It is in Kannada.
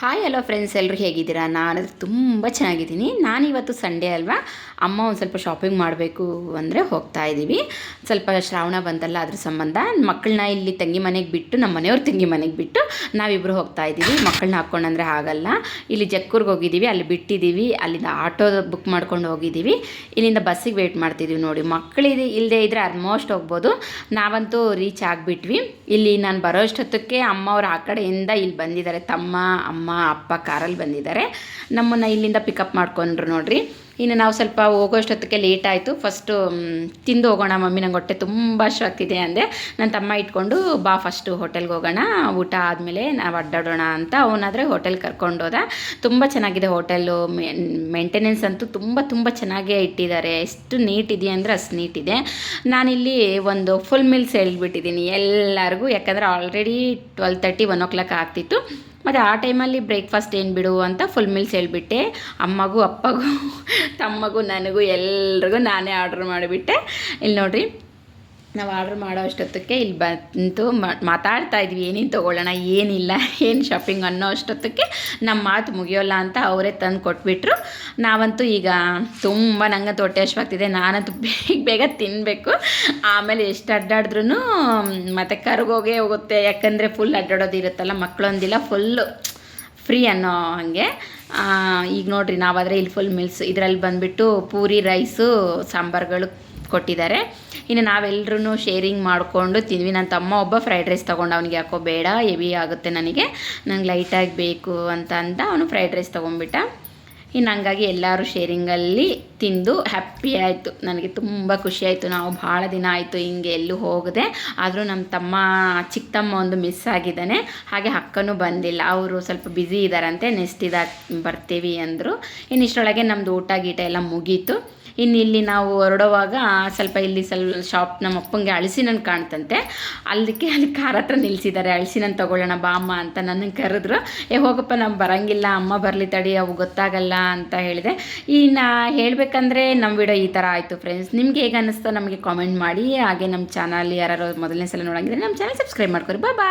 ಹಾಯ್ ಹಲೋ ಫ್ರೆಂಡ್ಸ್ ಎಲ್ಲರೂ ಹೇಗಿದ್ದೀರಾ? ನಾನು ತುಂಬ ಚೆನ್ನಾಗಿದ್ದೀನಿ. ನಾನಿವತ್ತು ಸಂಡೇ ಅಲ್ವಾ? ಅಮ್ಮ ಒಂದು ಸ್ವಲ್ಪ ಶಾಪಿಂಗ್ ಮಾಡಬೇಕು ಅಂದರೆ ಹೋಗ್ತಾ ಇದ್ದೀವಿ ಸ್ವಲ್ಪ ಶ್ರಾವಣ ಬಂತಲ್ಲ, ಅದ್ರ ಸಂಬಂಧ. ಮಕ್ಕಳನ್ನ ಇಲ್ಲಿ ತಂಗಿ ಮನೆಗೆ ಬಿಟ್ಟು ನಮ್ಮ ಮನೆಯವ್ರ ತಂಗಿ ಮನೆಗೆ ಬಿಟ್ಟು ನಾವಿಬ್ಬರು ಹೋಗ್ತಾ ಇದ್ದೀವಿ ಮಕ್ಕಳನ್ನ ಹಾಕ್ಕೊಂಡಂದ್ರೆ ಆಗಲ್ಲ ಇಲ್ಲಿ ಜಕ್ಕೂರ್ಗೆ ಹೋಗಿದ್ದೀವಿ ಅಲ್ಲಿ ಬಿಟ್ಟಿದ್ದೀವಿ ಅಲ್ಲಿಂದ ಆಟೋ ಬುಕ್ ಮಾಡ್ಕೊಂಡು ಹೋಗಿದ್ದೀವಿ ಇಲ್ಲಿಂದ ಬಸ್ಸಿಗೆ ವೆಯ್ಟ್ ಮಾಡ್ತಿದ್ದೀವಿ ನೋಡಿ. ಮಕ್ಕಳಿದೆ ಇಲ್ಲದೆ ಇದ್ದರೆ ಆಲ್ಮೋಸ್ಟ್ ಹೋಗ್ಬೋದು. ನಾವಂತೂ ರೀಚ್ ಆಗಿಬಿಟ್ವಿ. ಇಲ್ಲಿ ನಾನು ಬರೋ ಅಷ್ಟೊತ್ತಕ್ಕೆ ಅಮ್ಮ ಅವ್ರು ಆ ಕಡೆಯಿಂದ ಇಲ್ಲಿ ಬಂದಿದ್ದಾರೆ. ತಮ್ಮ, ಅಮ್ಮ ಅಪ್ಪ ಕಾರಲ್ಲಿ ಬಂದಿದ್ದಾರೆ. ನಮ್ಮನ್ನು ಇಲ್ಲಿಂದ ಪಿಕಪ್ ಮಾಡ್ಕೊಂಡ್ರು ನೋಡ್ರಿ. ಇನ್ನು ನಾವು ಸ್ವಲ್ಪ ಹೋಗೋಷ್ಟೊತ್ತಿಗೆ ಲೇಟ್ ಆಯಿತು. ಫಸ್ಟು ತಿಂದು ಹೋಗೋಣ ಮಮ್ಮಿ. ನಂಗೆ ಹೊಟ್ಟೆ ತುಂಬ ಆಗ್ತಿದೆ ಅಂದೆ. ನನ್ನ ತಮ್ಮ ಇಟ್ಕೊಂಡು, ಬಾ ಫಸ್ಟು ಹೋಟೆಲ್ಗೆ ಹೋಗೋಣ. ಊಟ ಆದಮೇಲೆ ನಾವು ಅಡ್ಡಾಡೋಣ ಅಂತ ಅವನಾದರೆ ಹೋಟೆಲ್ ಹೋದ. ತುಂಬ ಚೆನ್ನಾಗಿದೆ ಹೋಟೆಲು ಮೇಂಟೆನೆನ್ಸ್ ಅಂತೂ ತುಂಬ ತುಂಬ ಚೆನ್ನಾಗೇ ಇಟ್ಟಿದ್ದಾರೆ. ಎಷ್ಟು ನೀಟ್ ಇದೆ ಅಂದರೆ ಅಷ್ಟು ನೀಟ್ ಇದೆ. ನಾನಿಲ್ಲಿ ಒಂದು ಫುಲ್ ಮಿಲ್ಸ್ ಹೇಳ್ಬಿಟ್ಟಿದ್ದೀನಿ ಎಲ್ಲರಿಗೂ. ಯಾಕಂದರೆ already twelve thirty one o'clock ಆಗ್ತಿತ್ತು. ಮತ್ತು ಆ ಟೈಮಲ್ಲಿ ಬ್ರೇಕ್ಫಾಸ್ಟ್ ಏನು ಬಿಡು ಅಂತ ಫುಲ್ ಮೀಲ್ಸ್ ಹೇಳಿಬಿಟ್ಟೆ. ಅಮ್ಮಗೂ, ಅಪ್ಪಗೂ, ತಮ್ಮಗೂ, ನನಗೂ, ಎಲ್ರಿಗೂ ನಾನೇ ಆರ್ಡ್ರ್ ಮಾಡಿಬಿಟ್ಟೆ. ಇಲ್ಲಿ ನೋಡಿರಿ ನಾವು ಆರ್ಡ್ರ್ ಮಾಡೋ ಅಷ್ಟೊತ್ತಕ್ಕೆ ಇಲ್ಲಿ ಬಂತು. ಮಾತಾಡ್ತಾ ಇದ್ವಿ, ಏನೇನು ತೊಗೊಳ್ಳೋಣ, ಏನಿಲ್ಲ, ಏನು ಶಾಪಿಂಗ್ ಅನ್ನೋ ಅಷ್ಟೊತ್ತಕ್ಕೆ ನಮ್ಮ ಮಾತು ಮುಗಿಯೋಲ್ಲ ಅಂತ ಅವರೇ ತಂದು ಕೊಟ್ಬಿಟ್ರು. ನಾವಂತೂ ಈಗ ತುಂಬ ನಂಗೆ ಹೊಟ್ಟೆ ಹಶ್ವಾಗ್ತಿದೆ ನಾನಂತೂ ಬೇಗ ಬೇಗ ತಿನ್ನಬೇಕು ಆಮೇಲೆ ಎಷ್ಟು ಅಡ್ಡಾಡಿದ್ರೂ ಮತ್ತು ಕರ್ಗೋಗೇ ಹೋಗುತ್ತೆ, ಯಾಕಂದರೆ ಫುಲ್ ಅಡ್ಡಾಡೋದಿರುತ್ತಲ್ಲ ಮಕ್ಕಳೊಂದಿಲ್ಲ ಫುಲ್ಲು ಫ್ರೀ ಅನ್ನೋ ಹಾಗೆ. ಈಗ ನೋಡಿರಿ, ನಾವಾದರೆ ಇಲ್ಲಿ ಫುಲ್ ಮಿಲ್ಸ್ ಇದರಲ್ಲಿ ಬಂದುಬಿಟ್ಟು ಪೂರಿ ರೈಸು ಸಾಂಬಾರುಗಳು. ಕೊಟ್ಟಿದ್ದಾರೆ. ಇನ್ನು ನಾವೆಲ್ಲರೂ ಶೇರಿಂಗ್ ಮಾಡಿಕೊಂಡು ತಿಂದ್ವಿ. ನನ್ನ ತಮ್ಮ ಒಬ್ಬ ಫ್ರೈಡ್ ರೈಸ್ ತೊಗೊಂಡು ಅವನಿಗೆ ಯಾಕೋ ಬೇಡ, ಹೆವಿ ಆಗುತ್ತೆ ನನಗೆ. ನಂಗೆ ಲೈಟಾಗಿ ಬೇಕು ಅಂತ ಅಂತ ಅವನು ಫ್ರೈಡ್ ರೈಸ್ ತೊಗೊಂಡ್ಬಿಟ್ಟ. ಇನ್ನು ಹಂಗಾಗಿ ಎಲ್ಲರೂ ಶೇರಿಂಗಲ್ಲಿ ತಿಂದು ಹ್ಯಾಪಿ ಆಯಿತು. ನನಗೆ ತುಂಬ ಖುಷಿ ಆಯಿತು. ನಾವು ಭಾಳ ದಿನ ಆಯಿತು ಹಿಂಗೆ ಎಲ್ಲೂ ಹೋಗದೆ. ಆದರೂ ನಮ್ಮ ತಮ್ಮ ಚಿಕ್ಕ ತಮ್ಮ ಒಂದು ಮಿಸ್ ಆಗಿದ್ದಾನೆ. ಹಾಗೆ ಅಕ್ಕನೂ ಬಂದಿಲ್ಲ. ಅವರು ಸ್ವಲ್ಪ ಬ್ಯುಸಿ ಇದ್ದಾರಂತೆ ನೆಕ್ಸ್ಟ್ ಇದಾಗ ಬರ್ತೀವಿ ಅಂದರು. ಇನ್ನು ಇಷ್ಟರೊಳಗೆ ನಮ್ಮದು ಊಟ ಗೀಟ ಎಲ್ಲ ಮುಗೀತು. ಇನ್ನು ಇಲ್ಲಿ ನಾವು ಹೊರಡುವಾಗ ಸ್ವಲ್ಪ ಇಲ್ಲಿ ಸ್ವಲ್ಪ ಶಾಪ್ ನಮ್ಮ ಅಪ್ಪಂಗೆ ಅಳಸಿನನ್ನು ಕಾಣ್ತಂತೆ. ಅಲ್ಲಿಗೆ ಅಲ್ಲಿ ಕಾರ್ ಹತ್ರ ನಿಲ್ಲಿಸಿದ್ದಾರೆ ಅಳಸಿನನ್ನು ತೊಗೊಳ್ಳೋಣ ಬಾ ಅಮ್ಮ ಅಂತ ನನ್ನ ಕರೆದ್ರು. ಏ, ಹೋಗಪ್ಪ ನಾವು ಬರೋಂಗಿಲ್ಲ. ಅಮ್ಮ ಬರಲಿ ತಡಿ, ಅವು ಗೊತ್ತಾಗಲ್ಲ ಅಂತ ಹೇಳಿದೆ. ಇನ್ನು ಹೇಳಬೇಕಂದ್ರೆ ನಮ್ಮ ವಿಡಿಯೋ ಈ ಥರ ಆಯಿತು ಫ್ರೆಂಡ್ಸ್ ನಿಮ್ಗೆ ಹೇಗೆ ಅನ್ನಿಸ್ತೋ ನಮಗೆ ಕಾಮೆಂಟ್ ಮಾಡಿ. ಹಾಗೆ ನಮ್ಮ ಚಾನಲ್ ಯಾರು ಮೊದಲನೇ ಸಲ ನೋಡಂಗಿದ್ರೆ ನಮ್ಮ ಚಾನಲ್ ಸಬ್ಸ್ಕ್ರೈಬ್ ಮಾಡ್ಕೊರಿ. ಬಾ ಬಾ